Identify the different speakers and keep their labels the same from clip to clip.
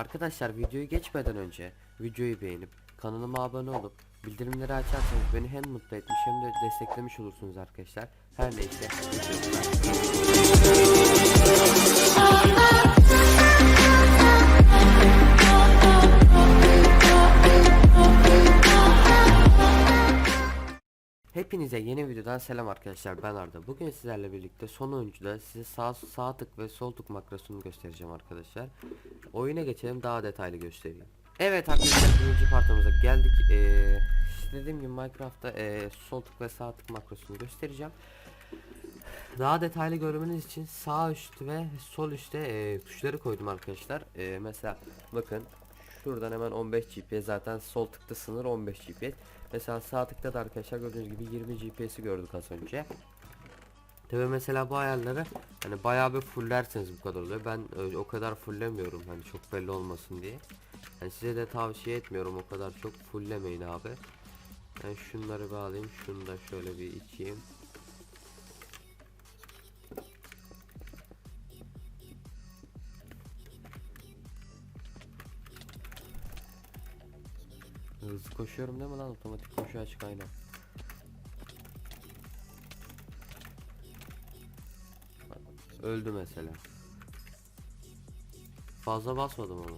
Speaker 1: Arkadaşlar videoyu geçmeden önce videoyu beğenip kanalıma abone olup bildirimleri açarsanız beni hem mutlu etmiş hem de desteklemiş olursunuz arkadaşlar. Her neyse. Hepinize yeni videodan selam arkadaşlar ben Arda. Bugün sizlerle birlikte son oyuncuda size sağ, sağ tık ve sol tık makrosunu göstereceğim arkadaşlar. Oyuna geçelim daha detaylı göstereyim. Evet arkadaşlar birinci partımıza geldik. Ee, dediğim gibi Minecraft'ta ee, sol tık ve sağ tık makrosunu göstereceğim. Daha detaylı görmeniz için sağ üst ve sol üstte ee, tuşları koydum arkadaşlar. Ee, mesela bakın şuradan hemen 15 GPS zaten sol tıkta sınır 15 GPS. Mesela sağ tıkta da arkadaşlar gördüğünüz gibi 20 GPS'i gördük az önce. Tabi mesela bu ayarları hani bayağı bir fullerseniz bu kadar oluyor. Ben öyle o kadar fullemiyorum hani çok belli olmasın diye. Yani size de tavsiye etmiyorum o kadar çok fulllemeyin abi. Ben şunları bağlayayım. Şunu da şöyle bir içeyim. Hızlı koşuyorum değil mi lan? Otomatik koşu açık aynen. Öldü mesela. Fazla basmadım ama.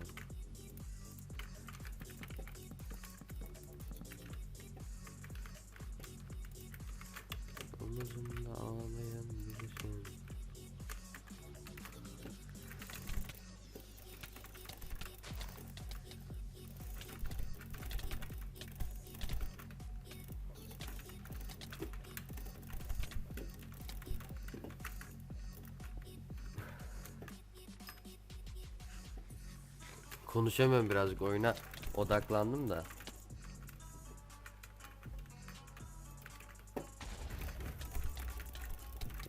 Speaker 1: Omuzumda Konuşamıyorum birazcık oyuna odaklandım da.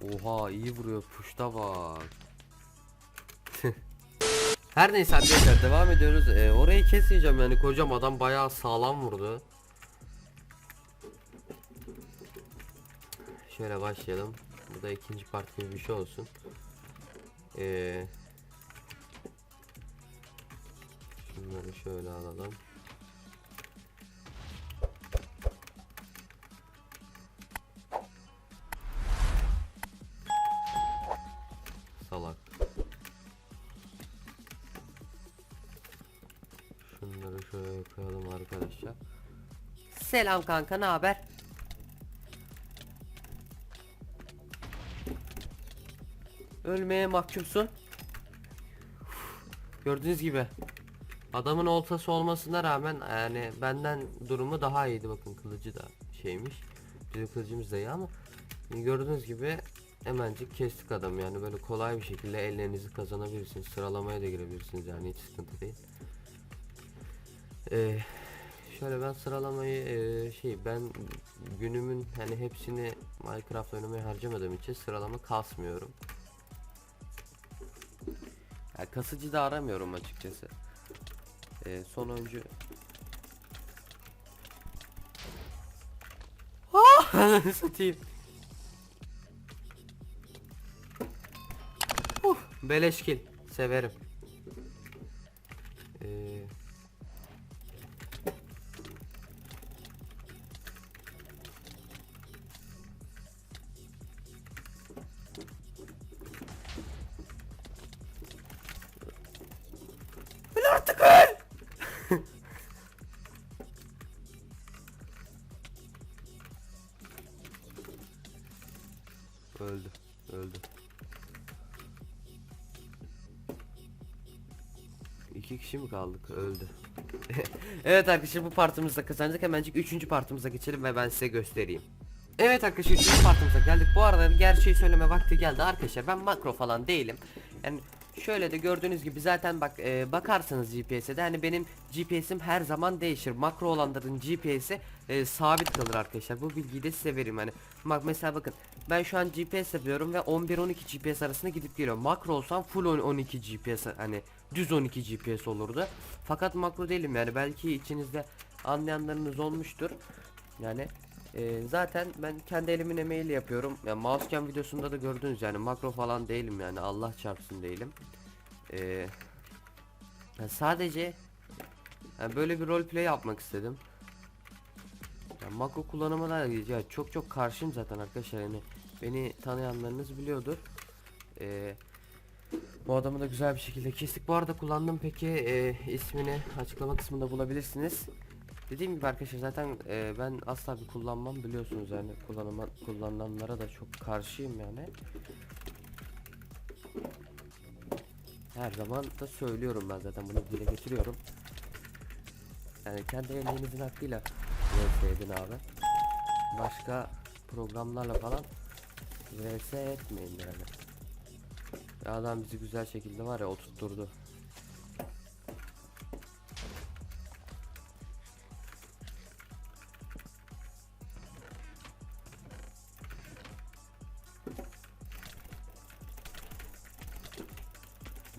Speaker 1: Oha iyi vuruyor puşta bak. Her neyse arkadaşlar devam ediyoruz. Ee, orayı kesmeyeceğim yani kocam adam bayağı sağlam vurdu. Şöyle başlayalım. Bu da ikinci part gibi bir şey olsun. Ee, Şunları şöyle alalım. Salak. Şunları şöyle koyalım arkadaşlar. Selam kanka, ne haber? Ölmeye mahkumsun. Gördüğünüz gibi Adamın oltası olmasına rağmen yani benden durumu daha iyiydi bakın kılıcı da şeymiş. Bizim kılıcımız da iyi ama gördüğünüz gibi hemencik kestik adam yani böyle kolay bir şekilde ellerinizi kazanabilirsiniz. Sıralamaya da girebilirsiniz yani hiç sıkıntı değil. Ee, şöyle ben sıralamayı ee, şey ben günümün hani hepsini Minecraft oynamaya harcamadığım için sıralama kasmıyorum. Yani kasıcı da aramıyorum açıkçası. Ee, son oyuncu Ah! Satayım. Uh, beleş kill. Severim. Ee, Öldü. Öldü. İki kişi mi kaldık? Öldü. evet arkadaşlar bu partımızda kazandık. Hemencik üçüncü partımıza geçelim ve ben size göstereyim. Evet arkadaşlar üçüncü partımıza geldik. Bu arada gerçeği söyleme vakti geldi arkadaşlar. Ben makro falan değilim. Yani şöyle de gördüğünüz gibi zaten bak e, bakarsanız GPS'e de hani benim GPS'im her zaman değişir. Makro olanların GPS'i e, sabit kalır arkadaşlar. Bu bilgiyi de size vereyim hani. Bak mesela bakın ben şu an GPS yapıyorum ve 11-12 GPS arasında gidip geliyorum. Makro olsam full on- 12 GPS hani düz 12 GPS olurdu. Fakat makro değilim yani belki içinizde anlayanlarınız olmuştur. Yani e, zaten ben kendi elimin emeğiyle yapıyorum. Yani mousecam videosunda da gördünüz yani makro falan değilim yani Allah çarpsın değilim. E, Ya sadece yani böyle bir roleplay yapmak istedim. Ya makro kullanımına ya çok çok karşıyım zaten arkadaşlar yani beni tanıyanlarınız biliyordur. Ee, bu adamı da güzel bir şekilde kestik. Bu arada kullandım peki e, ismini açıklama kısmında bulabilirsiniz. Dediğim gibi arkadaşlar zaten e, ben asla bir kullanmam biliyorsunuz yani kullanıma, kullananlara da çok karşıyım yani. Her zaman da söylüyorum ben zaten bunu dile getiriyorum. Yani kendi emeğinizin hakkıyla VS edin abi. Başka programlarla falan VS etmeyin yani. Ya adam bizi güzel şekilde var ya oturtturdu.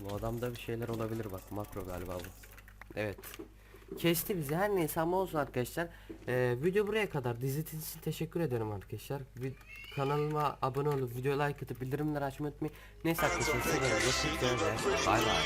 Speaker 1: Bu adamda bir şeyler olabilir bak makro galiba bu. Evet. Kesti bizi her neyse ama olsun arkadaşlar. Ee, video buraya kadar. İzlediğiniz için teşekkür ederim arkadaşlar. Vi- kanalıma abone olup video like atıp bildirimleri açmayı unutmayın. Neyse arkadaşlar size göre görüşmek üzere bay bay.